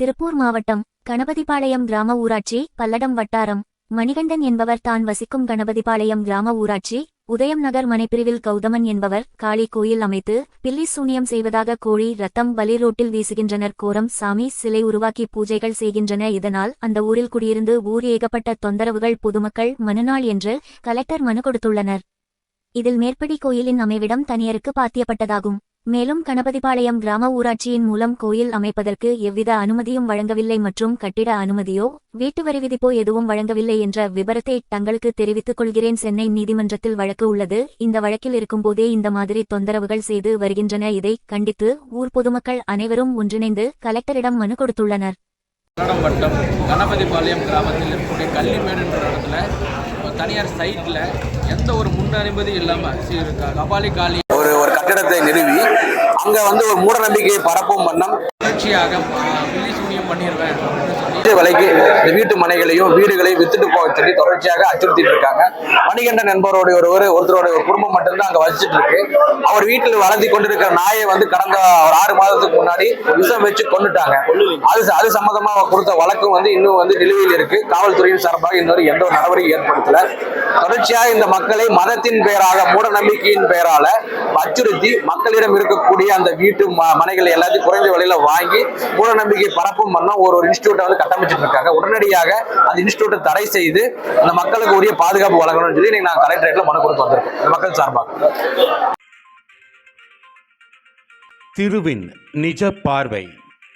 திருப்பூர் மாவட்டம் கணபதிபாளையம் கிராம ஊராட்சி பல்லடம் வட்டாரம். மணிகண்டன் என்பவர் தான் வசிக்கும் கணபதிபாளையம் கிராம ஊராட்சி. உதயம் நகர் மனைப்பிரிவில் கௌதமன் என்பவர் காளி கோயில் அமைத்து பில்லி சூனியம் செய்வதாக கோழி ரத்தம் பலி ரோட்டில் வீசுகின்றனர். கோரம் சாமி சிலை உருவாக்கி பூஜைகள் செய்கின்றன. இதனால் அந்த ஊரில் குடியிருந்து ஊர் ஏகப்பட்ட தொந்தரவுகள் பொதுமக்கள் மனுநாள் என்று கலெக்டர் மனு கொடுத்துள்ளனர். இதில் மேற்படி கோயிலின் அமைவிடம் தனியருக்கு பாத்தியப்பட்டதாகும். மேலும் கணபதிபாளையம் கிராம ஊராட்சியின் மூலம் கோயில் அமைப்பதற்கு எவ்வித அனுமதியும் வழங்கவில்லை மற்றும் கட்டிட அனுமதியோ வீட்டு வரி விதிப்போ எதுவும் வழங்கவில்லை என்ற விபரத்தை தங்களுக்கு தெரிவித்துக் கொள்கிறேன் சென்னை நீதிமன்றத்தில் வழக்கு உள்ளது. இந்த வழக்கில் இருக்கும்போதே இந்த மாதிரி தொந்தரவுகள் செய்து வருகின்றன. இதை கண்டித்து ஊர் பொதுமக்கள் அனைவரும் ஒன்றிணைந்து கலெக்டரிடம் மனு கொடுத்துள்ளனர். வட்டம் கணபதிபாளையம் கிராமத்தில் இருக்கக்கூடிய இடத்துல தனியார் சைட்டில் எந்த ஒரு முன் அனுமதி இல்லாமல் கபாலி காலி கட்டிடத்தை நிறுவி அங்க வந்து ஒரு மூட நம்பிக்கையை பரப்பும் வண்ணம் தொடர்ச்சியாக பண்ணிடுவேன் வீட்டு விலைக்கு இந்த வீட்டு மனைகளையும் வீடுகளையும் வித்துட்டு போக சொல்லி தொடர்ச்சியாக அச்சுறுத்திட்டு இருக்காங்க. மணிகண்டன் என்பவருடைய ஒருவர் ஒருத்தருடைய ஒரு குடும்பம் மட்டும்தான் அங்க வசிச்சுட்டு இருக்கு. அவர் வீட்டில் வளர்த்தி கொண்டிருக்கிற நாயை வந்து கடந்த ஒரு ஆறு மாதத்துக்கு முன்னாடி விஷம் வச்சு கொண்டுட்டாங்க அது அது சம்மந்தமா கொடுத்த வழக்கும் வந்து இன்னும் வந்து நிலுவையில் இருக்கு. காவல்துறையின் சார்பாக இன்னொரு எந்த ஒரு நடவடிக்கை ஏற்படுத்தல. தொடர்ச்சியாக இந்த மக்களை மதத்தின் பெயராக மூட நம்பிக்கையின் பெயரால அச்சுறுத்தி மக்களிடம் இருக்கக்கூடிய அந்த வீட்டு மனைகள் மனைகளை எல்லாத்தையும் குறைந்த விலையில வாங்கி மூட நம்பிக்கை பரப்பும் வண்ணம் ஒரு ஒரு இன்ஸ்டியூட்டை வந்து கட்டமைச்சிட்டு இருக்காங்க உடனடியாக அந்த இன்ஸ்டியூட்டை தடை செய்து அந்த மக்களுக்கு உரிய பாதுகாப்பு வழங்கணும்னு சொல்லி இன்னைக்கு நான் கலெக்டரேட்டில் மனு கொடுத்து வந்திருக்கோம். இந்த மக்கள் சார்பாக. திருவின் நிஜ பார்வை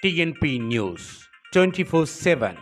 TNP news twenty four seven